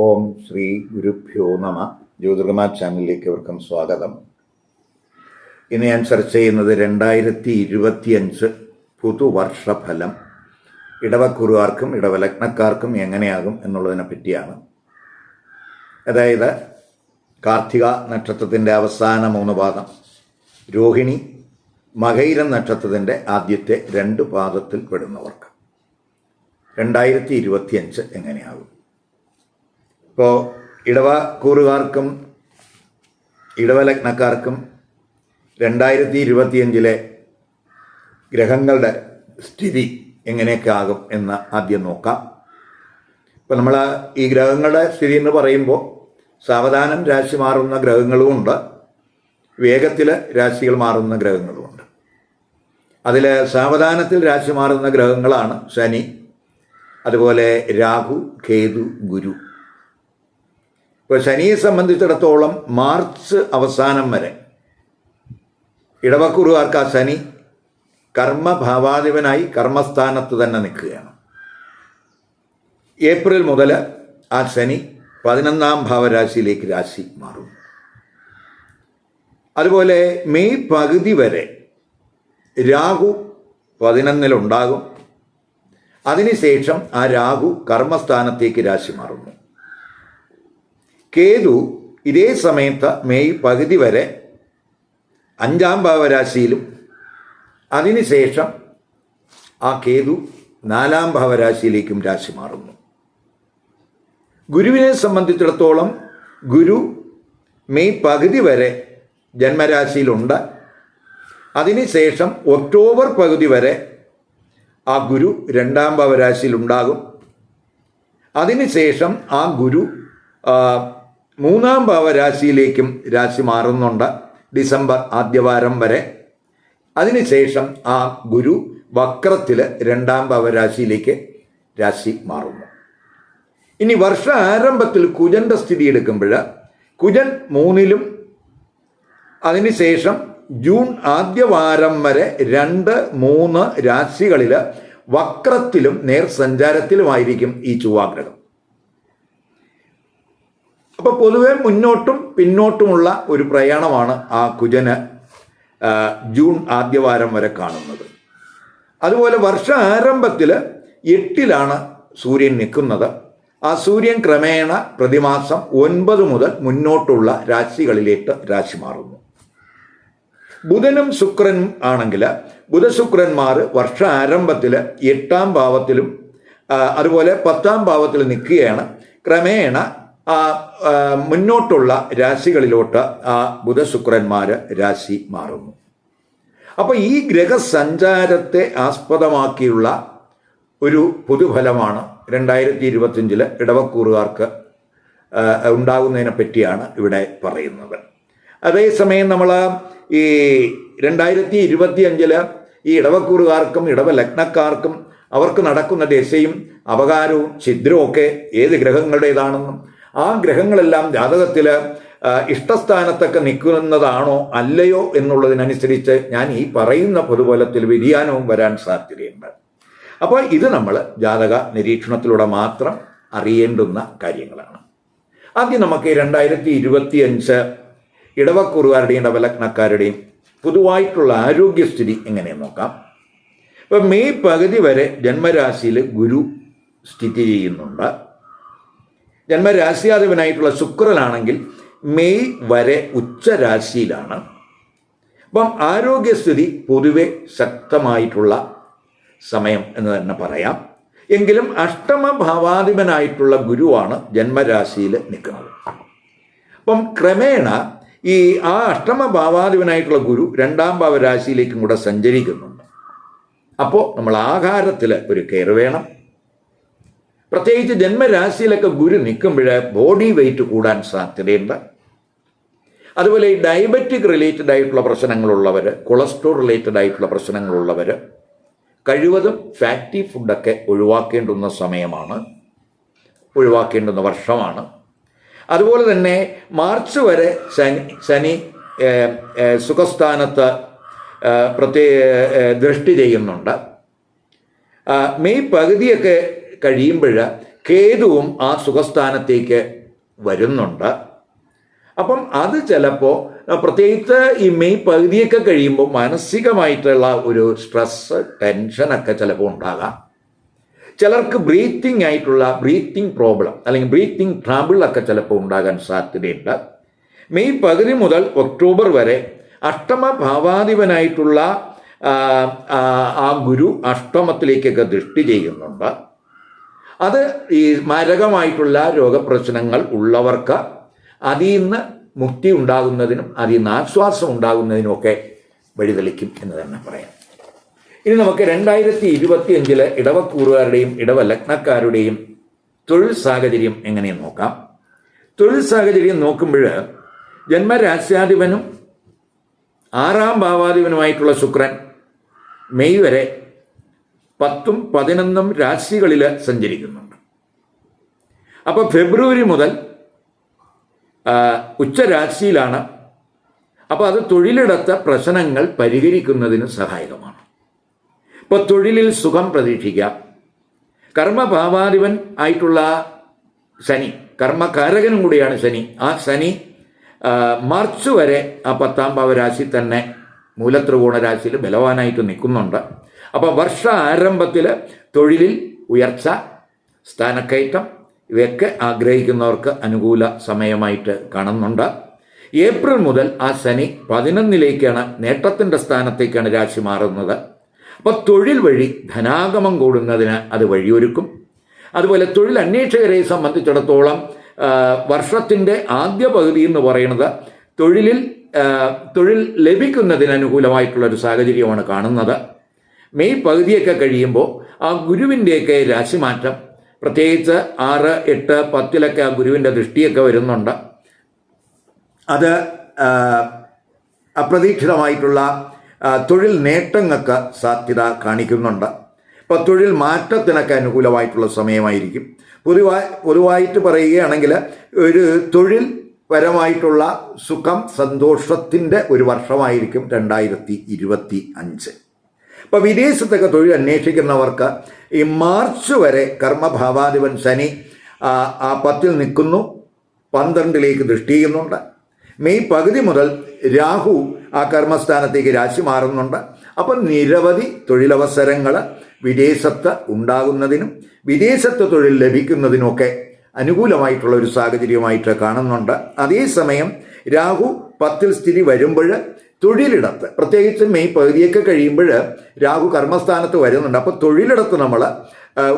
ഓം ശ്രീ ഗുരുഭ്യോ നമ. ജ്യോതിർമ ചാനലിലേക്ക് അവർക്കും സ്വാഗതം. ഇന്ന് ഞാൻ ചർച്ച ചെയ്യുന്നത് രണ്ടായിരത്തി ഇരുപത്തിയഞ്ച് പുതുവർഷഫലം. ഇടവക്കുറുവാർക്കും ഇടവലഗ്നക്കാർക്കും എങ്ങനെയാകും എന്നുള്ളതിനെ പറ്റിയാണ്. അതായത് കാർത്തിക നക്ഷത്രത്തിന്റെ അവസാന മൂന്ന് പാദം രോഹിണി മകൈരം നക്ഷത്രത്തിന്റെ ആദ്യത്തെ രണ്ട് പാദത്തിൽ പെടുന്നവർക്ക്. രണ്ടായിരത്തി ഇരുപത്തിയഞ്ച് എങ്ങനെയാകും? ഇപ്പോൾ ഇടവ കൂറുകാർക്കും ഇടവലഗ്നക്കാർക്കും രണ്ടായിരത്തി ഇരുപത്തിയഞ്ചിലെ ഗ്രഹങ്ങളുടെ സ്ഥിതി എങ്ങനെയൊക്കെ ആകും എന്ന് ആദ്യം നോക്കാം. ഇപ്പം നമ്മൾ ഈ ഗ്രഹങ്ങളുടെ സ്ഥിതി എന്ന് പറയുമ്പോൾ സാവധാനം രാശി മാറുന്ന ഗ്രഹങ്ങളുമുണ്ട് വേഗത്തിൽ രാശികൾ മാറുന്ന ഗ്രഹങ്ങളുമുണ്ട് അതിൽ സാവധാനത്തിൽ രാശി മാറുന്ന ഗ്രഹങ്ങളാണ് ശനി അതുപോലെ രാഹു കേതു ഗുരു. ഇപ്പോൾ ശനിയെ സംബന്ധിച്ചിടത്തോളം മാർച്ച് അവസാനം വരെ ഇടവക്കുറുകാർക്ക് ആ ശനി കർമ്മഭാവാധിപനായി കർമ്മസ്ഥാനത്ത് തന്നെ നിൽക്കുകയാണ്. ഏപ്രിൽ മുതൽ ആ ശനി പതിനൊന്നാം ഭാവരാശിയിലേക്ക് രാശി മാറും. അതുപോലെ മെയ് പകുതി വരെ രാഹു പതിനൊന്നിലുണ്ടാകും. അതിനുശേഷം ആ രാഹു കർമ്മസ്ഥാനത്തേക്ക് രാശി മാറുന്നു. കേതു ഇതേ സമയത്ത് മെയ് പകുതി വരെ അഞ്ചാം ഭാവരാശിയിലും അതിനുശേഷം ആ കേതു നാലാം ഭാവരാശിയിലേക്കും രാശി മാറുന്നു. ഗുരുവിനെ സംബന്ധിച്ചിടത്തോളം ഗുരു മെയ് പകുതി വരെ ജന്മരാശിയിലുണ്ട്. അതിനുശേഷം ഒക്ടോബർ പകുതി വരെ ആ ഗുരു രണ്ടാം ഭാവരാശിയിലുണ്ടാകും. അതിനുശേഷം ആ ഗുരു മൂന്നാം ഭാവരാശിയിലേക്കും രാശി മാറുന്നുണ്ട് ഡിസംബർ ആദ്യവാരം വരെ അതിനുശേഷം ആ ഗുരു വക്രത്തിൽ രണ്ടാം ഭാവരാശിയിലേക്ക് രാശി മാറുന്നു. ഇനി വർഷ ആരംഭത്തിൽ കുജന്റെ സ്ഥിതി എടുക്കുമ്പോൾ കുജൻ മൂന്നിലും അതിനുശേഷം ജൂൺ ആദ്യവാരം വരെ രണ്ട് മൂന്ന് രാശികളിൽ വക്രത്തിലും നേർ സഞ്ചാരത്തിലുമായിരിക്കും ഈ ചൊവ്വാഗ്രഹം. അപ്പോൾ പൊതുവെ മുന്നോട്ടും പിന്നോട്ടുമുള്ള ഒരു പ്രയാണമാണ് ആ കുജന് ജൂൺ ആദ്യവാരം വരെ കാണുന്നത്. അതുപോലെ വർഷ ആരംഭത്തിൽ എട്ടിലാണ് സൂര്യൻ നിൽക്കുന്നത്. ആ സൂര്യൻ ക്രമേണ പ്രതിമാസം ഒൻപത് മുതൽ മുന്നോട്ടുള്ള രാശികളിലേക്ക് രാശി മാറുന്നു. ബുധനും ശുക്രനും ആണെങ്കിൽ ബുധശുക്രന്മാർ വർഷ ആരംഭത്തിൽ എട്ടാം ഭാവത്തിലും അതുപോലെ പത്താം ഭാവത്തിൽ നിൽക്കുകയാണ്. ക്രമേണ മുന്നോട്ടുള്ള രാശികളിലോട്ട് ആ ബുധശുക്രന്മാർ രാശി മാറുന്നു. അപ്പോൾ ഈ ഗ്രഹസഞ്ചാരത്തെ ആസ്പദമാക്കിയുള്ള ഒരു പൊതുഫലമാണ് രണ്ടായിരത്തി ഇരുപത്തിയഞ്ചിൽ ഇടവക്കൂറുകാർക്ക് ഉണ്ടാകുന്നതിനെ പറ്റിയാണ് ഇവിടെ പറയുന്നത്. അതേസമയം നമ്മൾ ഈ രണ്ടായിരത്തി ഇരുപത്തി അഞ്ചിൽ ഈ ഇടവക്കൂറുകാർക്കും ഇടവ ലഗ്നക്കാർക്കും അവർക്ക് നടക്കുന്ന ദശയും അപകാരവും ഛിദ്രവും ഒക്കെ ഏത് ഗ്രഹങ്ങളുടേതാണെന്നും ആ ഗ്രഹങ്ങളെല്ലാം ജാതകത്തിൽ ഇഷ്ടസ്ഥാനത്തൊക്കെ നിൽക്കുന്നതാണോ അല്ലയോ എന്നുള്ളതിനനുസരിച്ച് ഞാൻ ഈ പറയുന്ന പൊതുബലത്തിൽ വ്യതിയാനവും വരാൻ സാധ്യതയുണ്ട്. അപ്പോൾ ഇത് നമ്മൾ ജാതക നിരീക്ഷണത്തിലൂടെ മാത്രം അറിയേണ്ടുന്ന കാര്യങ്ങളാണ്. ആദ്യം നമുക്ക് രണ്ടായിരത്തി ഇരുപത്തി അഞ്ച് ഇടവക്കുറുകാരുടെയും ഇടവലഗ്നക്കാരുടെയും പൊതുവായിട്ടുള്ള ആരോഗ്യസ്ഥിതി എങ്ങനെ നോക്കാം. ഇപ്പം മെയ് പകുതി വരെ ജന്മരാശിയിൽ ഗുരു സ്ഥിതി ചെയ്യുന്നുണ്ട്. ജന്മരാശിയാധിപനായിട്ടുള്ള ശുക്രനാണെങ്കിൽ മെയ് വരെ ഉച്ചരാശിയിലാണ്. അപ്പം ആരോഗ്യസ്ഥിതി പൊതുവെ ശക്തമായിട്ടുള്ള സമയം എന്ന് തന്നെ പറയാം. എങ്കിലും അഷ്ടമഭാവാധിപനായിട്ടുള്ള ഗുരുവാണ് ജന്മരാശിയിൽ നിൽക്കുന്നത്. അപ്പം ക്രമേണ ഈ ആ അഷ്ടമഭാവാധിപനായിട്ടുള്ള ഗുരു രണ്ടാം ഭാവരാശിയിലേക്കും കൂടെ സഞ്ചരിക്കുന്നുണ്ട്. അപ്പോൾ നമ്മൾ ആഹാരത്തിൽ ഒരു കെയർ വേണം. പ്രത്യേകിച്ച് ജന്മരാശിയിലൊക്കെ ഗുരു നിൽക്കുമ്പോൾ ബോഡി വെയിറ്റ് കൂടാൻ സാധ്യതയുണ്ട്. അതുപോലെ ഈ ഡയബറ്റിക് റിലേറ്റഡ് ആയിട്ടുള്ള പ്രശ്നങ്ങളുള്ളവർ കൊളസ്ട്രോൾ റിലേറ്റഡ് ആയിട്ടുള്ള പ്രശ്നങ്ങളുള്ളവർ കഴിവതും ഫാറ്റി ഫുഡൊക്കെ ഒഴിവാക്കേണ്ടുന്ന സമയമാണ് ഒഴിവാക്കേണ്ടുന്ന വർഷമാണ്. അതുപോലെ തന്നെ മാർച്ച് വരെ ശനി ശനി സുഖസ്ഥാനത്ത് പ്രത്യേക ദൃഷ്ടി ചെയ്യുന്നുണ്ട്. മെയ് പകുതിയൊക്കെ കഴിയുമ്പോൾ കേതുവും ആ സുഖസ്ഥാനത്തേക്ക് വരുന്നുണ്ട്. അപ്പം അത് ചിലപ്പോൾ പ്രത്യേകിച്ച് ഈ മെയ് പകുതിയൊക്കെ കഴിയുമ്പോൾ മാനസികമായിട്ടുള്ള ഒരു സ്ട്രെസ് ടെൻഷനൊക്കെ ചിലപ്പോൾ ഉണ്ടാകാം. ചിലർക്ക് ബ്രീത്തിങ് ആയിട്ടുള്ള ബ്രീത്തിങ് പ്രോബ്ലം അല്ലെങ്കിൽ ബ്രീത്തിങ് ട്രബിൾ ഒക്കെ ചിലപ്പോൾ ഉണ്ടാകാൻ സാധ്യതയുണ്ട്. മെയ് പകുതി മുതൽ ഒക്ടോബർ വരെ അഷ്ടമ ഭാവാധിപനായിട്ടുള്ള ആ ഗുരു അഷ്ടമത്തിലേക്കൊക്കെ ദൃഷ്ടി ചെയ്യുന്നുണ്ട്. അത് ഈ മാരകമായിട്ടുള്ള രോഗപ്രശ്നങ്ങൾ ഉള്ളവർക്ക് അതിൽ നിന്ന് മുക്തി ഉണ്ടാകുന്നതിനും അതിൽ നിന്ന് ആശ്വാസം ഉണ്ടാകുന്നതിനുമൊക്കെ വഴിതെളിക്കും എന്ന് തന്നെ പറയാം. ഇനി നമുക്ക് രണ്ടായിരത്തി ഇരുപത്തി അഞ്ചിലെ ഇടവക്കൂറുകാരുടെയും ഇടവലഗ്നക്കാരുടെയും തൊഴിൽ സാഹചര്യം എങ്ങനെയെന്ന് നോക്കാം? തൊഴിൽ സാഹചര്യം നോക്കുമ്പോൾ ജന്മരാശ്യാധിപനും ആറാം ഭാവാധിപനുമായിട്ടുള്ള ശുക്രൻ മെയ് വരെ പത്തും പതിനൊന്നും രാശികളിൽ സഞ്ചരിക്കുന്നുണ്ട്. അപ്പോൾ ഫെബ്രുവരി മുതൽ ഉച്ചരാശിയിലാണ് അപ്പോൾ അത് തൊഴിലിടത്ത പ്രശ്നങ്ങൾ പരിഹരിക്കുന്നതിന് സഹായകമാണ്. ഇപ്പോൾ തൊഴിലിൽ സുഖം പ്രതീക്ഷിക്കാം കർമ്മഭാവാധിപൻ ആയിട്ടുള്ള ശനി കർമ്മകാരകനും കൂടിയാണ് ശനി. ആ ശനി മാർച്ച് വരെ ആ പത്താം ഭാവരാശി തന്നെ മൂലത്രികോണ രാശിയിൽ ബലവാനായിട്ട് നിൽക്കുന്നുണ്ട്. അപ്പോൾ വർഷ ആരംഭത്തിൽ തൊഴിലിൽ ഉയർച്ച സ്ഥാനക്കയറ്റം ഇവയൊക്കെ ആഗ്രഹിക്കുന്നവർക്ക് അനുകൂല സമയമായിട്ട് കാണുന്നുണ്ട്. ഏപ്രിൽ മുതൽ ആ ശനി പതിനൊന്നിലേക്കാണ് നേട്ടത്തിന്റെ സ്ഥാനത്തേക്കാണ് രാശി മാറുന്നത്. അപ്പോൾ തൊഴിൽ വഴി ധനാഗമം കൂടുന്നതിന് അത് വഴിയൊരുക്കും. അതുപോലെ തൊഴിൽ അന്വേഷകരെ സംബന്ധിച്ചിടത്തോളം വർഷത്തിന്റെ ആദ്യ പകുതി എന്ന് പറയുന്നത് തൊഴിലിൽ തൊഴിൽ ലഭിക്കുന്നതിന് അനുകൂലമായിട്ടുള്ള ഒരു സാഹചര്യമാണ് കാണുന്നത്. മെയ് പകുതിയൊക്കെ കഴിയുമ്പോൾ ആ ഗുരുവിന്റെയൊക്കെ രാശിമാറ്റം പ്രത്യേകിച്ച് ആറ് എട്ട് പത്തിലൊക്കെ ആ ഗുരുവിന്റെ ദൃഷ്ടിയൊക്കെ വരുന്നുണ്ട്. അത് അപ്രതീക്ഷിതമായിട്ടുള്ള തൊഴിൽ നേട്ടങ്ങൾക്ക് സാധ്യത കാണിക്കുന്നുണ്ട്. ഇപ്പോൾ തൊഴിൽ മാറ്റത്തിനൊക്കെ അനുകൂലമായിട്ടുള്ള സമയമായിരിക്കും. പൊതുവായി പൊതുവായിട്ട് പറയുകയാണെങ്കിൽ ഒരു തൊഴിൽ പരമായിട്ടുള്ള സുഖം സന്തോഷത്തിന്റെ ഒരു വർഷമായിരിക്കും രണ്ടായിരത്തി ഇരുപത്തി അഞ്ച് ഇപ്പോൾ വിദേശത്തൊക്കെ തൊഴിൽ അന്വേഷിക്കുന്നവർക്ക് ഈ മാർച്ച് വരെ കർമ്മഭാവാധിപൻ ശനി ആ, പത്തിൽ നിൽക്കുന്നു പന്ത്രണ്ടിലേക്ക് ദൃഷ്ടി ചെയ്യുന്നുണ്ട്. മെയ് പകുതി മുതൽ രാഹു ആ കർമ്മസ്ഥാനത്തേക്ക് രാശി മാറുന്നുണ്ട്. അപ്പം നിരവധി തൊഴിലവസരങ്ങൾ വിദേശത്ത് ഉണ്ടാകുന്നതിനും വിദേശത്ത് തൊഴിൽ ലഭിക്കുന്നതിനുമൊക്കെ അനുകൂലമായിട്ടുള്ള ഒരു സാഹചര്യമായിട്ട് കാണുന്നുണ്ട്. അതേസമയം രാഹു പത്തിൽ സ്ഥിതി വരുമ്പോൾ തൊഴിലിടത്ത് പ്രത്യേകിച്ച് മെയ് പകുതിയൊക്കെ കഴിയുമ്പോൾ രാഹു കർമ്മസ്ഥാനത്ത് വരുന്നുണ്ട്. അപ്പോൾ തൊഴിലിടത്ത് നമ്മൾ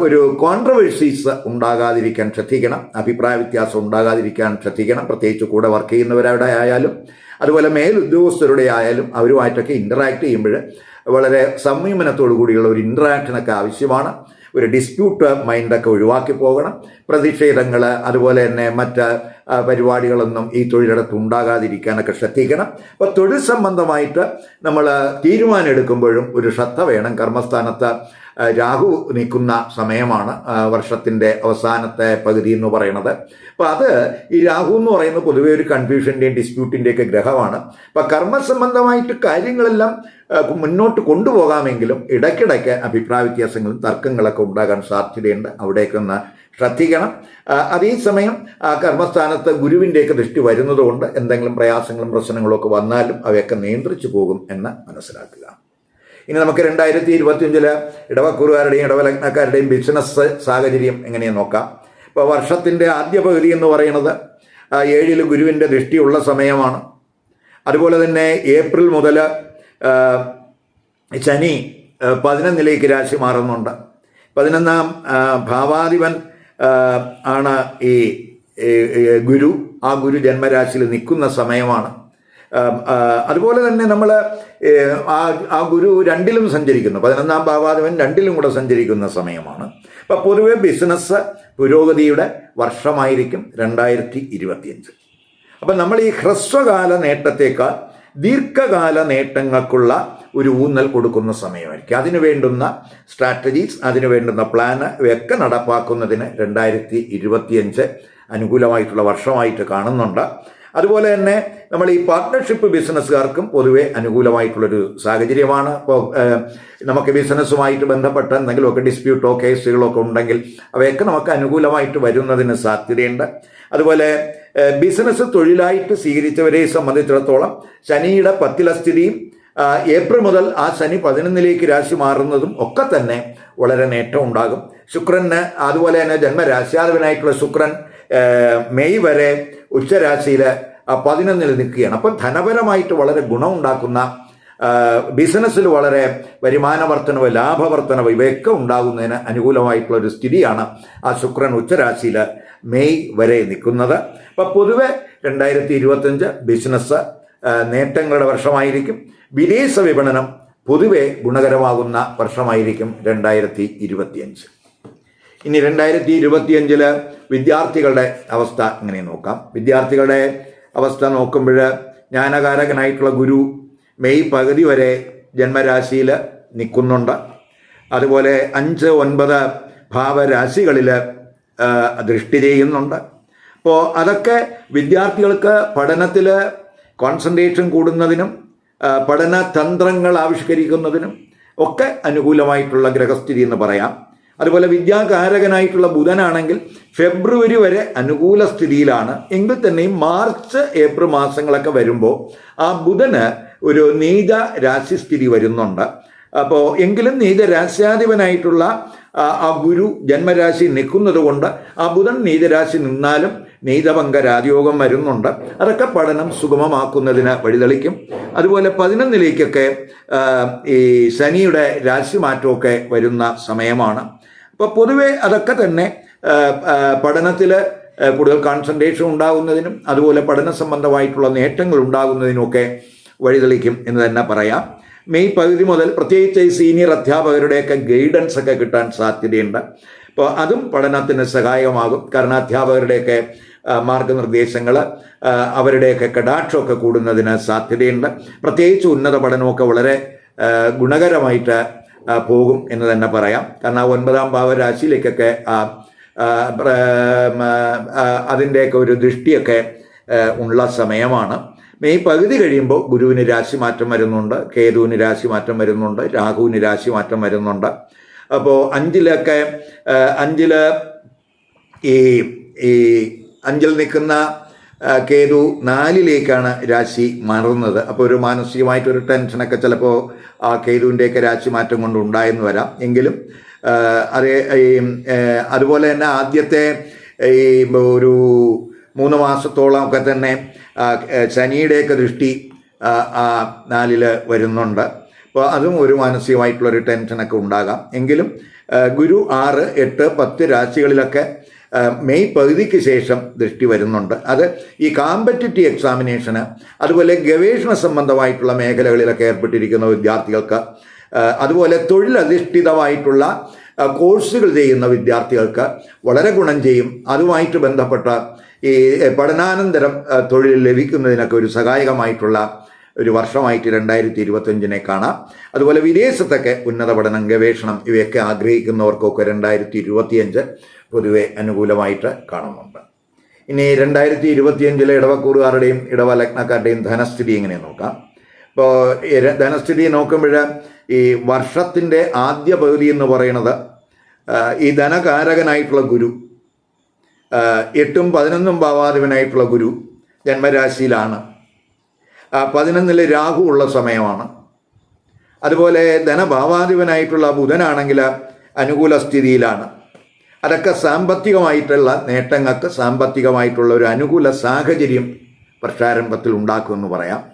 ഒരു കോൺട്രവേഴ്സീസ് ഉണ്ടാകാതിരിക്കാൻ ശ്രദ്ധിക്കണം അഭിപ്രായ വ്യത്യാസം ഉണ്ടാകാതിരിക്കാൻ ശ്രദ്ധിക്കണം. പ്രത്യേകിച്ച് കൂടെ വർക്ക് ചെയ്യുന്നവരവിടെ ആയാലും അതുപോലെ മേലുദ്യോഗസ്ഥരുടെ ആയാലും അവരുമായിട്ടൊക്കെ ഇന്ററാക്ട് ചെയ്യുമ്പോൾ വളരെ സംയമനത്തോടു കൂടിയുള്ള ഒരു ഇന്ററാക്ഷനൊക്കെ ആവശ്യമാണ്. ഒരു ഡിസ്പ്യൂട്ട് മൈൻഡൊക്കെ ഒഴിവാക്കി പോകണം. പ്രതിഷേധങ്ങൾ അതുപോലെ തന്നെ മറ്റ് പരിപാടികളൊന്നും ഈ തൊഴിലിടത്ത് ഉണ്ടാകാതിരിക്കാനൊക്കെ ശ്രദ്ധിക്കണം. അപ്പോൾ തൊഴിൽ സംബന്ധമായിട്ട് നമ്മൾ തീരുമാനം എടുക്കുമ്പോഴും ഒരു ശ്രദ്ധ വേണം. കർമ്മസ്ഥാനത്ത് രാഹു നിൽക്കുന്ന സമയമാണ് വർഷത്തിന്റെ അവസാനത്തെ പകുതി എന്ന് പറയുന്നത്. അപ്പോൾ അത് ഈ രാഹു എന്ന് പറയുന്നത് പൊതുവേ ഒരു കൺഫ്യൂഷന്റെയും ഡിസ്പ്യൂട്ടിന്റെയൊക്കെ ഗ്രഹമാണ്. അപ്പോൾ കർമ്മസംബന്ധമായിട്ട് കാര്യങ്ങളെല്ലാം മുന്നോട്ട് കൊണ്ടുപോകാമെങ്കിലും ഇടയ്ക്കിടയ്ക്ക് അഭിപ്രായ വ്യത്യാസങ്ങളും തർക്കങ്ങളൊക്കെ ഉണ്ടാകാൻ സാധ്യതയുണ്ട്. അവിടേക്ക് ഒന്ന് ശ്രദ്ധിക്കണം. അതേസമയം കർമ്മസ്ഥാനത്ത് ഗുരുവിന്റെയൊക്കെ ദൃഷ്ടി വരുന്നതുകൊണ്ട് എന്തെങ്കിലും പ്രയാസങ്ങളും പ്രശ്നങ്ങളും ഒക്കെ വന്നാലും അവയൊക്കെ നിയന്ത്രിച്ചു പോകും എന്ന് മനസ്സിലാക്കുക. ഇനി നമുക്ക് രണ്ടായിരത്തി ഇരുപത്തിയഞ്ചിൽ ഇടവക്കൂറുകാരുടെയും ഇടവലഗ്നക്കാരുടെയും ബിസിനസ് സാഹചര്യം എങ്ങനെയെന്ന് നോക്കാം. ഇപ്പോൾ വർഷത്തിന്റെ ആദ്യ പകുതി എന്ന് പറയുന്നത് ഏഴിൽ ഗുരുവിന്റെ ദൃഷ്ടിയുള്ള സമയമാണ്. അതുപോലെ തന്നെ ഏപ്രിൽ മുതൽ ശനി പതിനൊന്നിലേക്ക് രാശി മാറുന്നുണ്ട്. പതിനൊന്നാം ഭാവാധിപൻ ആണ് ഈ ഗുരു. ആ ഗുരു ജന്മരാശിയിൽ നിൽക്കുന്ന സമയമാണ്. അതുപോലെ തന്നെ നമ്മൾ ആ ആ ഗുരു രണ്ടിലും സഞ്ചരിക്കുന്നു. പതിനൊന്നാം ഭാവാധിപൻ രണ്ടിലും കൂടെ സഞ്ചരിക്കുന്ന സമയമാണ്. അപ്പം പൊതുവെ ബിസിനസ് പുരോഗതിയുടെ വർഷമായിരിക്കും രണ്ടായിരത്തി ഇരുപത്തിയഞ്ച് അപ്പം നമ്മൾ ഈ ഹ്രസ്വകാല നേട്ടത്തേക്കാൾ ദീർഘകാല നേട്ടങ്ങൾക്കുള്ള ഒരു ഊന്നൽ കൊടുക്കുന്ന സമയമായിരിക്കും. അതിനു വേണ്ടുന്ന സ്ട്രാറ്റജീസ് അതിനു വേണ്ടുന്ന പ്ലാന് ഒക്കെ നടപ്പാക്കുന്നതിന് രണ്ടായിരത്തി ഇരുപത്തിയഞ്ച് അനുകൂലമായിട്ടുള്ള വർഷമായിട്ട് കാണുന്നുണ്ട്. അതുപോലെ തന്നെ നമ്മൾ ഈ പാർട്ട്ണർഷിപ്പ് ബിസിനസ്സുകാർക്കും പൊതുവെ അനുകൂലമായിട്ടുള്ളൊരു സാഹചര്യമാണ്. ഇപ്പോൾ നമുക്ക് ബിസിനസ്സുമായിട്ട് ബന്ധപ്പെട്ട എന്തെങ്കിലുമൊക്കെ ഡിസ്പ്യൂട്ടോ കേസുകളോ ഒക്കെ ഉണ്ടെങ്കിൽ അവയൊക്കെ നമുക്ക് അനുകൂലമായിട്ട് വരുന്നതിന് സാധ്യതയുണ്ട്. അതുപോലെ ബിസിനസ് തൊഴിലായിട്ട് സ്വീകരിച്ചവരെ സംബന്ധിച്ചിടത്തോളം ശനിയുടെ പത്തില സ്ഥിതിയും ഏപ്രിൽ മുതൽ ആ ശനി പതിനൊന്നിലേക്ക് രാശി മാറുന്നതും ഒക്കെ തന്നെ വളരെ നേട്ടം ഉണ്ടാകും. ശുക്രന് അതുപോലെ തന്നെ ജന്മരാശ്യാധിപനായിട്ടുള്ള ശുക്രൻ മെയ് വരെ ഉച്ചരാശിയിൽ പതിനൊന്നിൽ നിൽക്കുകയാണ്. അപ്പം ധനപരമായിട്ട് വളരെ ഗുണമുണ്ടാക്കുന്ന ബിസിനസ്സിൽ വളരെ വരുമാന വർധനവ് ലാഭവർധനവ് ഇവയൊക്കെ ഉണ്ടാകുന്നതിന് അനുകൂലമായിട്ടുള്ള ഒരു സ്ഥിതിയാണ് ആ ശുക്രൻ ഉച്ചരാശിയിൽ മെയ് വരെ നിൽക്കുന്നത്. അപ്പം പൊതുവെ രണ്ടായിരത്തി ഇരുപത്തഞ്ച് ബിസിനസ് നേട്ടങ്ങളുടെ വർഷമായിരിക്കും. വിദേശ വിപണനം പൊതുവെ ഗുണകരമാകുന്ന വർഷമായിരിക്കും രണ്ടായിരത്തി ഇരുപത്തിയഞ്ച് ഇനി രണ്ടായിരത്തി ഇരുപത്തിയഞ്ചിൽ വിദ്യാർത്ഥികളുടെ അവസ്ഥ ഇങ്ങനെ നോക്കാം. വിദ്യാർത്ഥികളുടെ അവസ്ഥ നോക്കുമ്പോൾ ജ്ഞാനകാരകനായിട്ടുള്ള ഗുരു മെയ് പകുതി വരെ ജന്മരാശിയിൽ നിൽക്കുന്നുണ്ട്. അതുപോലെ അഞ്ച് ഒൻപത് ഭാവരാശികളിൽ ദൃഷ്ടി ചെയ്യുന്നുണ്ട്. അപ്പോൾ അതൊക്കെ വിദ്യാർത്ഥികൾക്ക് പഠനത്തിൽ കോൺസെൻട്രേഷൻ കൂടുന്നതിനും പഠന തന്ത്രങ്ങൾ ആവിഷ്കരിക്കുന്നതിനും ഒക്കെ അനുകൂലമായിട്ടുള്ള ഗ്രഹസ്ഥിതി എന്ന് പറയാം. അതുപോലെ വിദ്യാകാരകനായിട്ടുള്ള ബുധനാണെങ്കിൽ ഫെബ്രുവരി വരെ അനുകൂല സ്ഥിതിയിലാണ്. എങ്കിൽ തന്നെയും മാർച്ച് ഏപ്രിൽ മാസങ്ങളൊക്കെ വരുമ്പോൾ ആ ബുധന് ഒരു നീത രാശി സ്ഥിതി വരുന്നുണ്ട്. അപ്പോൾ എങ്കിലും നീചരാശ്യാധിപനായിട്ടുള്ള ആ ഗുരു ജന്മരാശി നിൽക്കുന്നത് കൊണ്ട് ആ ബുധൻ നീചരാശി നിന്നാലും നീതഭംഗ രാജയോഗം വരുന്നുണ്ട്. അതൊക്കെ പഠനം സുഗമമാക്കുന്നതിന് വഴിതെളിക്കും. അതുപോലെ പതിനൊന്നിലേക്കൊക്കെ ഈ ശനിയുടെ രാശിമാറ്റമൊക്കെ വരുന്ന സമയമാണ്. അപ്പോൾ പൊതുവെ അതൊക്കെ തന്നെ പഠനത്തിൽ കൂടുതൽ കോൺസെൻട്രേഷൻ ഉണ്ടാകുന്നതിനും അതുപോലെ പഠന സംബന്ധമായിട്ടുള്ള നേട്ടങ്ങൾ ഉണ്ടാകുന്നതിനുമൊക്കെ വഴിതെളിക്കും എന്ന് തന്നെ പറയാം. മെയ് പകുതി മുതൽ പ്രത്യേകിച്ച് ഈ സീനിയർ അധ്യാപകരുടെയൊക്കെ ഗൈഡൻസ് ഒക്കെ കിട്ടാൻ സാധ്യതയുണ്ട്. അപ്പോൾ അതും പഠനത്തിന് സഹായകമാകും. കാരണം അധ്യാപകരുടെയൊക്കെ മാർഗനിർദ്ദേശങ്ങൾ അവരുടെയൊക്കെ കടാക്ഷമൊക്കെ കൂടുന്നതിന് സാധ്യതയുണ്ട്. പ്രത്യേകിച്ച് ഉന്നത പഠനമൊക്കെ വളരെ ഗുണകരമായിട്ട് പോകും എന്ന് തന്നെ പറയാം. കാരണം ആ ഒൻപതാം ഭാവരാശിയിലേക്കൊക്കെ ആ അതിന്റെയൊക്കെ ഒരു ദൃഷ്ടിയൊക്കെ ഉള്ള സമയമാണ്. മെയ് പകുതി കഴിയുമ്പോൾ ഗുരുവിന് രാശി മാറ്റം വരുന്നുണ്ട് കേതുവിന് രാശി മാറ്റം വരുന്നുണ്ട് രാഹുവിന് രാശി മാറ്റം വരുന്നുണ്ട്. അപ്പോൾ അഞ്ചിലൊക്കെ അഞ്ചിൽ ഈ ഈ അഞ്ചിൽ നിൽക്കുന്ന കേതു നാലിലേക്കാണ് രാശി മാറുന്നത്. അപ്പോൾ ഒരു മാനസികമായിട്ടൊരു ടെൻഷനൊക്കെ ചിലപ്പോൾ ആ കേതുവിന്റെയൊക്കെ രാശി മാറ്റം കൊണ്ട് ഉണ്ടായെന്ന് വരാം. എങ്കിലും അതേ ഈ അതുപോലെ തന്നെ ആദ്യത്തെ ഈ ഒരു മൂന്ന് മാസത്തോളം ഒക്കെ തന്നെ ശനിയുടെയൊക്കെ ദൃഷ്ടി ആ, നാലിൽ വരുന്നുണ്ട്. അപ്പോൾ അതും ഒരു മാനസികമായിട്ടുള്ളൊരു ടെൻഷനൊക്കെ ഉണ്ടാകാം. എങ്കിലും ഗുരു ആറ് എട്ട് പത്ത് രാശികളിലൊക്കെ മെയ് പകുതിക്ക് ശേഷം ദൃഷ്ടി വരുന്നുണ്ട്. അത് ഈ കാമ്പറ്റിറ്റീവ് എക്സാമിനേഷന് അതുപോലെ ഗവേഷണ സംബന്ധമായിട്ടുള്ള മേഖലകളിലൊക്കെ ഏർപ്പെട്ടിരിക്കുന്ന വിദ്യാർത്ഥികൾക്ക് അതുപോലെ തൊഴിലധിഷ്ഠിതമായിട്ടുള്ള കോഴ്സുകൾ ചെയ്യുന്ന വിദ്യാർത്ഥികൾക്ക് വളരെ ഗുണം ചെയ്യും. അതുമായിട്ട് ബന്ധപ്പെട്ട ഈ പഠനാനന്തരം തൊഴിൽ ലഭിക്കുന്നതിനൊക്കെ ഒരു സഹായകമായിട്ടുള്ള ഒരു വർഷമായിട്ട് രണ്ടായിരത്തി ഇരുപത്തഞ്ചിനെ കാണാം അതുപോലെ വിദേശത്തൊക്കെ ഉന്നത പഠനം ഗവേഷണം ഇവയൊക്കെ ആഗ്രഹിക്കുന്നവർക്കൊക്കെ രണ്ടായിരത്തി ഇരുപത്തിയഞ്ച് പൊതുവെ അനുകൂലമായിട്ട് കാണുന്നുണ്ട്. ഇനി രണ്ടായിരത്തി ഇരുപത്തിയഞ്ചിലെ ഇടവക്കൂറുകാരുടെയും ഇടവ ലഗ്നക്കാരുടെയും ധനസ്ഥിതി എങ്ങനെ നോക്കാം? ഇപ്പോൾ ധനസ്ഥിതി നോക്കുമ്പോൾ ഈ വർഷത്തിന്റെ ആദ്യ പകുതി എന്ന് പറയുന്നത് ഈ ധനകാരകനായിട്ടുള്ള ഗുരു എട്ടും പതിനൊന്നും ഭാവാധിപനായിട്ടുള്ള ഗുരു ജന്മരാശിയിലാണ്. ആ, പതിനൊന്നിലെ രാഹു ഉള്ള സമയമാണ്. അതുപോലെ ധനഭാവാധിപനായിട്ടുള്ള ബുധനാണെങ്കിൽ അനുകൂല സ്ഥിതിയിലാണ്. അതൊക്കെ സാമ്പത്തികമായിട്ടുള്ള നേട്ടങ്ങൾക്ക് സാമ്പത്തികമായിട്ടുള്ള ഒരു അനുകൂല സാഹചര്യം വർഷാരംഭത്തിൽ ഉണ്ടാക്കുമെന്ന് പറയാം.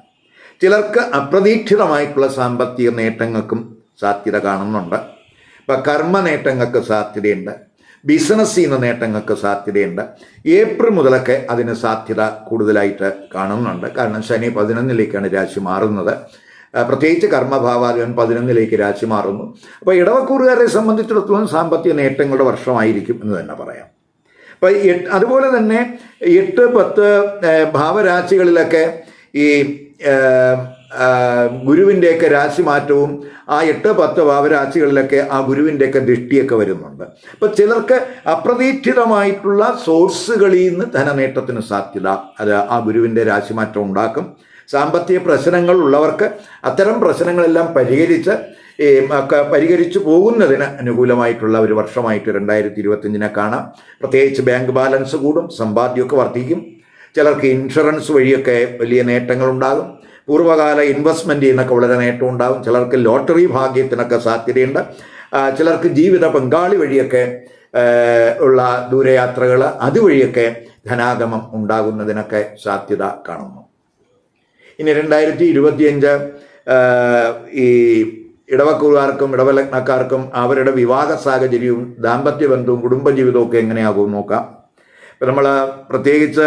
ചിലർക്ക് അപ്രതീക്ഷിതമായിട്ടുള്ള സാമ്പത്തിക നേട്ടങ്ങൾക്കും സാധ്യത കാണുന്നുണ്ട്. ഇപ്പം കർമ്മ നേട്ടങ്ങൾക്ക് സാധ്യതയുണ്ട്. ബിസിനസ്സിൽ നിന്ന് നേട്ടങ്ങൾക്ക് സാധ്യതയുണ്ട്. ഏപ്രിൽ മുതലൊക്കെ അതിന് സാധ്യത കൂടുതലായിട്ട് കാണുന്നുണ്ട്. കാരണം ശനി പതിനൊന്നിലേക്കാണ് രാശി മാറുന്നത്. പ്രത്യേകിച്ച് കർമ്മഭാവാധിപൻ പതിനൊന്നിലേക്ക് രാശി മാറുന്നു. അപ്പോൾ ഇടവക്കൂറുകാരെ സംബന്ധിച്ചിടത്തോളം സാമ്പത്തിക നേട്ടങ്ങളുടെ വർഷമായിരിക്കും എന്ന് തന്നെ പറയാം. എട്ട് അതുപോലെ തന്നെ എട്ട് പത്ത് ഭാവരാശികളിലൊക്കെ ഈ ഗുരുവിന്റെയൊക്കെ രാശിമാറ്റവും ആ എട്ട് പത്ത് ഭാവരാശികളിലൊക്കെ ആ ഗുരുവിന്റെയൊക്കെ ദൃഷ്ടിയൊക്കെ വരുന്നുണ്ട്. അപ്പം ചിലർക്ക് അപ്രതീക്ഷിതമായിട്ടുള്ള സോഴ്സുകളിൽ നിന്ന് ധനനേട്ടത്തിന് സാധ്യത. അത് ആ ഗുരുവിന്റെ രാശിമാറ്റം ഉണ്ടാക്കും. സാമ്പത്തിക പ്രശ്നങ്ങൾ ഉള്ളവർക്ക് അത്തരം പ്രശ്നങ്ങളെല്ലാം പരിഹരിച്ച് ഈ പരിഹരിച്ചു പോകുന്നതിന് അനുകൂലമായിട്ടുള്ള ഒരു വർഷമായിട്ട് രണ്ടായിരത്തി ഇരുപത്തിയഞ്ചിനെ കാണാം. പ്രത്യേകിച്ച് ബാങ്ക് ബാലൻസ് കൂടും സമ്പാദ്യമൊക്കെ വർദ്ധിക്കും. ചിലർക്ക് ഇൻഷുറൻസ് വഴിയൊക്കെ വലിയ നേട്ടങ്ങളുണ്ടാകും. പൂർവകാല ഇൻവെസ്റ്റ്മെന്റ് ചെയ്യുന്നൊക്കെ വളരെ നേട്ടം ഉണ്ടാകും ചിലർക്ക് ലോട്ടറി ഭാഗ്യത്തിനൊക്കെ സാധ്യതയുണ്ട്. ചിലർക്ക് ജീവിത പങ്കാളി വഴിയൊക്കെ ഉള്ള ദൂരയാത്രകൾ അതുവഴിയൊക്കെ ധനാഗമം ഉണ്ടാകുന്നതിനൊക്കെ സാധ്യത കാണുന്നു. ഇനി രണ്ടായിരത്തി ഇരുപത്തിയഞ്ച് ഈ ഇടവക്കൂറുകാർക്കും ഇടവലഗ്നക്കാർക്കും അവരുടെ വിവാഹ സാഹചര്യവും ദാമ്പത്യ ബന്ധവും കുടുംബജീവിതവും ഒക്കെ എങ്ങനെയാകുമെന്ന് നോക്കാം. ഇപ്പം നമ്മൾ പ്രത്യേകിച്ച്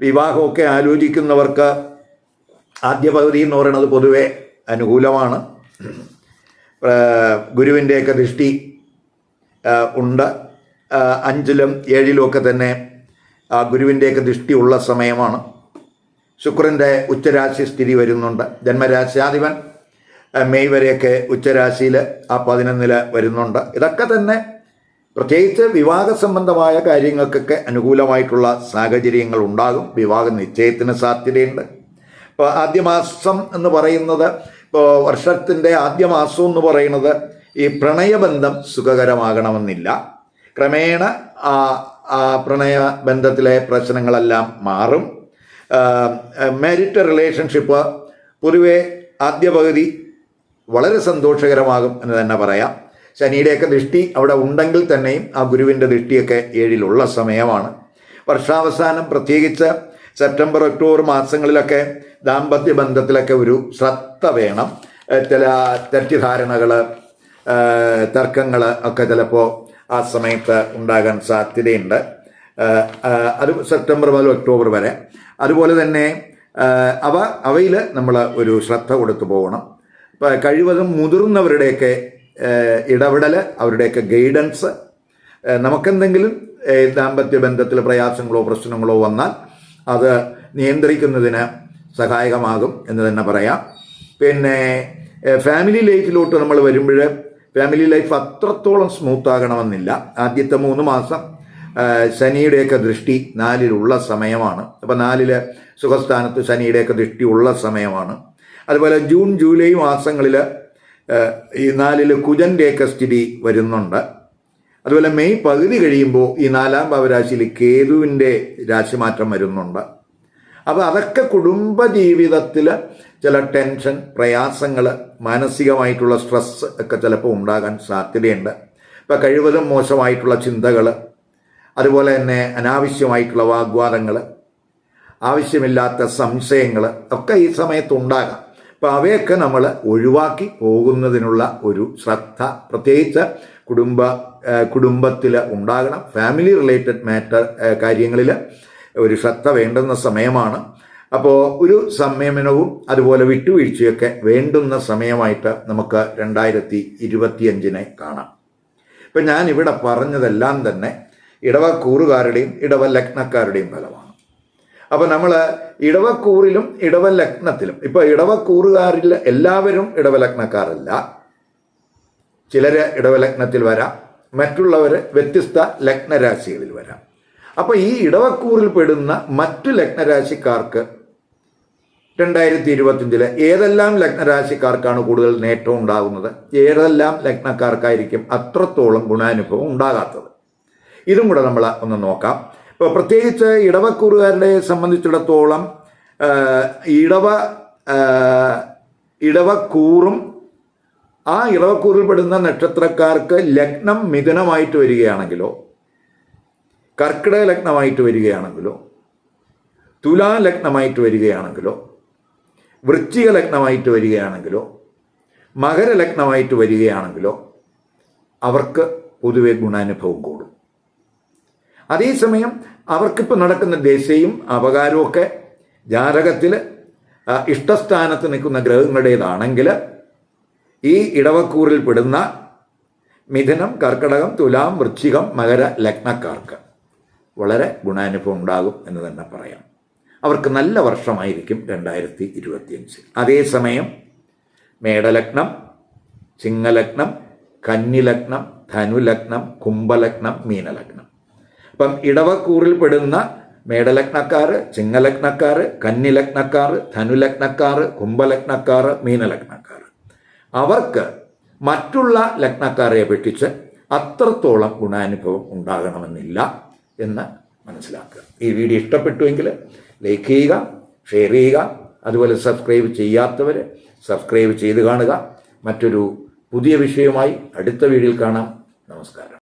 വിവാഹമൊക്കെ ആലോചിക്കുന്നവർക്ക് ആദ്യ പകുതി എന്ന് പറയുന്നത് പൊതുവെ അനുകൂലമാണ്. ഗുരുവിന്റെയൊക്കെ ദൃഷ്ടി ഉണ്ട്. അഞ്ചിലും ഏഴിലും ഒക്കെ തന്നെ ആ ഗുരുവിന്റെയൊക്കെ ദൃഷ്ടി ഉള്ള സമയമാണ്. ശുക്രന്റെ ഉച്ചരാശി സ്ഥിതി വരുന്നുണ്ട്. ജന്മരാശാധിപൻ മെയ് വരെയൊക്കെ ഉച്ചരാശിയിൽ ആ പതിനൊന്നിൽ വരുന്നുണ്ട്. ഇതൊക്കെ തന്നെ പ്രത്യേകിച്ച് വിവാഹ സംബന്ധമായ കാര്യങ്ങൾക്കൊക്കെ അനുകൂലമായിട്ടുള്ള സാഹചര്യങ്ങൾ ഉണ്ടാകും. വിവാഹ നിശ്ചയത്തിന് സാധ്യതയുണ്ട്. ആദ്യ മാസം എന്ന് പറയുന്നത് ഇപ്പോൾ വർഷത്തിന്റെ ആദ്യ മാസം എന്ന് പറയുന്നത് ഈ പ്രണയബന്ധം സുഖകരമാകണമെന്നില്ല. ക്രമേണ ആ ആ പ്രണയ ബന്ധത്തിലെ പ്രശ്നങ്ങളെല്ലാം മാറും. മാരിറ്റ് റിലേഷൻഷിപ്പ് പൊതുവെ ആദ്യ പകുതി വളരെ സന്തോഷകരമാകും എന്ന് തന്നെ പറയാം. ശനിയുടെയൊക്കെ ദൃഷ്ടി അവിടെ ഉണ്ടെങ്കിൽ തന്നെയും ആ ഗുരുവിന്റെ ദൃഷ്ടിയൊക്കെ ഏഴിലുള്ള സമയമാണ്. വർഷാവസാനം പ്രത്യേകിച്ച് സെപ്റ്റംബർ ഒക്ടോബർ മാസങ്ങളിലൊക്കെ ദാമ്പത്യ ബന്ധത്തിലൊക്കെ ഒരു ശ്രദ്ധ വേണം. ചില തെറ്റിദ്ധാരണകൾ തർക്കങ്ങൾ ഒക്കെ ചിലപ്പോൾ ആ സമയത്ത് ഉണ്ടാകാൻ സാധ്യതയുണ്ട്. അത് സെപ്റ്റംബർ മുതൽ ഒക്ടോബർ വരെ. അതുപോലെ തന്നെ അവ അവയിൽ നമ്മൾ ഒരു ശ്രദ്ധ കൊടുത്തു പോകണം. ഇപ്പം കഴിവതും മുതിർന്നവരുടെയൊക്കെ ഇടപെടൽ അവരുടെയൊക്കെ ഗൈഡൻസ് നമുക്കെന്തെങ്കിലും ദാമ്പത്യ ബന്ധത്തിൽ പ്രയാസങ്ങളോ പ്രശ്നങ്ങളോ വന്നാൽ അത് നിയന്ത്രിക്കുന്നതിന് സഹായകമാകും എന്ന് തന്നെ പറയാം. പിന്നെ ഫാമിലി ലൈഫിലോട്ട് നമ്മൾ വരുമ്പോൾ ഫാമിലി ലൈഫ് അത്രത്തോളം സ്മൂത്ത് ആകണമെന്നില്ല. ആദ്യത്തെ മൂന്ന് മാസം ശനിയുടെയൊക്കെ ദൃഷ്ടി നാലിലുള്ള സമയമാണ്. അപ്പം നാലിൽ സുഖസ്ഥാനത്ത് ശനിയുടെയൊക്കെ ദൃഷ്ടി ഉള്ള സമയമാണ്. അതുപോലെ ജൂൺ ജൂലൈ മാസങ്ങളിൽ ഈ നാലിൽ കുജന്റെയൊക്കെ സ്ഥിതി വരുന്നുണ്ട്. അതുപോലെ മെയ് പകുതി കഴിയുമ്പോൾ ഈ നാലാം ഭാവരാശിയിൽ കേതുവിന്റെ രാശിമാറ്റം വരുന്നുണ്ട്. അപ്പോൾ അതൊക്കെ കുടുംബ ജീവിതത്തിൽ ചില ടെൻഷൻ പ്രയാസങ്ങൾ മാനസികമായിട്ടുള്ള സ്ട്രെസ് ഒക്കെ ചിലപ്പോൾ ഉണ്ടാകാൻ സാധ്യതയുണ്ട്. ഇപ്പം കഴിവതും മോശമായിട്ടുള്ള ചിന്തകൾ അതുപോലെ തന്നെ അനാവശ്യമായിട്ടുള്ള വാഗ്വാദങ്ങൾ ആവശ്യമില്ലാത്ത സംശയങ്ങൾ ഒക്കെ ഈ സമയത്ത് ഉണ്ടാകാം. അപ്പോൾ അവയൊക്കെ നമ്മൾ ഒഴിവാക്കി പോകുന്നതിനുള്ള ഒരു ശ്രദ്ധ പ്രത്യേകിച്ച് കുടുംബ കുടുംബത്തിൽ ഉണ്ടാകണം. ഫാമിലി റിലേറ്റഡ് മാറ്റർ കാര്യങ്ങളിൽ ഒരു ശ്രദ്ധ വേണ്ടുന്ന സമയമാണ്. അപ്പോൾ ഒരു സംയമനവും അതുപോലെ വിട്ടുവീഴ്ചയൊക്കെ വേണ്ടുന്ന സമയമായിട്ട് നമുക്ക് രണ്ടായിരത്തി ഇരുപത്തിയഞ്ചിനെ കാണാം. ഇപ്പം ഞാൻ ഇവിടെ പറഞ്ഞതെല്ലാം തന്നെ ഇടവക്കൂറുകാരുടെയും ഇടവ ലഗ്നക്കാരുടെയും ഫലമാണ്. അപ്പോൾ നമ്മൾ ഇടവക്കൂറിലും ഇടവ ലഗ്നത്തിലും ഇപ്പോൾ ഇടവക്കൂറുകാരിൽ എല്ലാവരും ഇടവലഗ്നക്കാരല്ല. ചിലർ ഇടവലഗ്നത്തിൽ വരാം മറ്റുള്ളവർ വ്യത്യസ്ത ലഗ്നരാശികളിൽ വരാം. അപ്പോൾ ഈ ഇടവക്കൂറിൽ പെടുന്ന മറ്റു ലഗ്നരാശിക്കാർക്ക് രണ്ടായിരത്തി ഇരുപത്തിയഞ്ചിൽ ഏതെല്ലാം ലഗ്നരാശിക്കാർക്കാണ് കൂടുതൽ നേട്ടം ഉണ്ടാകുന്നത്? ഏതെല്ലാം ലഗ്നക്കാർക്കായിരിക്കും അത്രത്തോളം ഗുണാനുഭവം ഉണ്ടാകാത്തത്? ഇതും കൂടെ നമ്മൾ ഒന്ന് നോക്കാം. ഇപ്പോൾ പ്രത്യേകിച്ച് ഇടവക്കൂറുകാരുടെ സംബന്ധിച്ചിടത്തോളം ഇടവ ഇടവക്കൂറും ആ ഇളവക്കൂറിൽപ്പെടുന്ന നക്ഷത്രക്കാർക്ക് ലഗ്നം മിഥുനമായിട്ട് വരികയാണെങ്കിലോ കർക്കിടക ലഗ്നമായിട്ട് വരികയാണെങ്കിലോ തുലാ ലഗ്നമായിട്ട് വരികയാണെങ്കിലോ വൃശ്ചിക ലഗ്നമായിട്ട് വരികയാണെങ്കിലോ മകരലഗ്നമായിട്ട് വരികയാണെങ്കിലോ അവർക്ക് പൊതുവെ ഗുണാനുഭവം കൂടും. അതേസമയം അവർക്കിപ്പോൾ നടക്കുന്ന ദശയും അപകാരവും ഒക്കെ ജാതകത്തിൽ ഇഷ്ടസ്ഥാനത്ത് നിൽക്കുന്ന ഗ്രഹങ്ങളുടേതാണെങ്കിൽ ഈ ഇടവക്കൂറിൽ പെടുന്ന മിഥുനം കർക്കടകം തുലാം വൃശ്ചികം മകര ലഗ്നക്കാർക്ക് വളരെ ഗുണാനുഭവം ഉണ്ടാകും എന്ന് തന്നെ പറയാം. അവർക്ക് നല്ല വർഷമായിരിക്കും രണ്ടായിരത്തി ഇരുപത്തിയഞ്ച് അതേസമയം മേടലഗ്നം ചിങ്ങലഗ്നം കന്നിലഗ്നം ധനുലഗ്നം കുംഭലഗ്നം മീനലഗ്നം. അപ്പം ഇടവക്കൂറിൽ പെടുന്ന മേടലഗ്നക്കാർ ചിങ്ങലഗ്നക്കാർ കന്നിലഗ്നക്കാർ ധനുലഗ്നക്കാർ കുംഭലഗ്നക്കാർ മീനലഗ്നക്കാർ അവർക്ക് മറ്റുള്ള ലഗ്നക്കാരെ അപേക്ഷിച്ച് അത്രത്തോളം ഗുണാനുഭവം ഉണ്ടാകണമെന്നില്ല എന്ന് മനസ്സിലാക്കുക. ഈ വീഡിയോ ഇഷ്ടപ്പെട്ടുവെങ്കിൽ ലൈക്ക് ചെയ്യുക ഷെയർ ചെയ്യുക അതുപോലെ സബ്സ്ക്രൈബ് ചെയ്യാത്തവർ സബ്സ്ക്രൈബ് ചെയ്ത് കാണുക. മറ്റൊരു പുതിയ വിഷയവുമായി അടുത്ത വീഡിയോയിൽ കാണാം. നമസ്കാരം.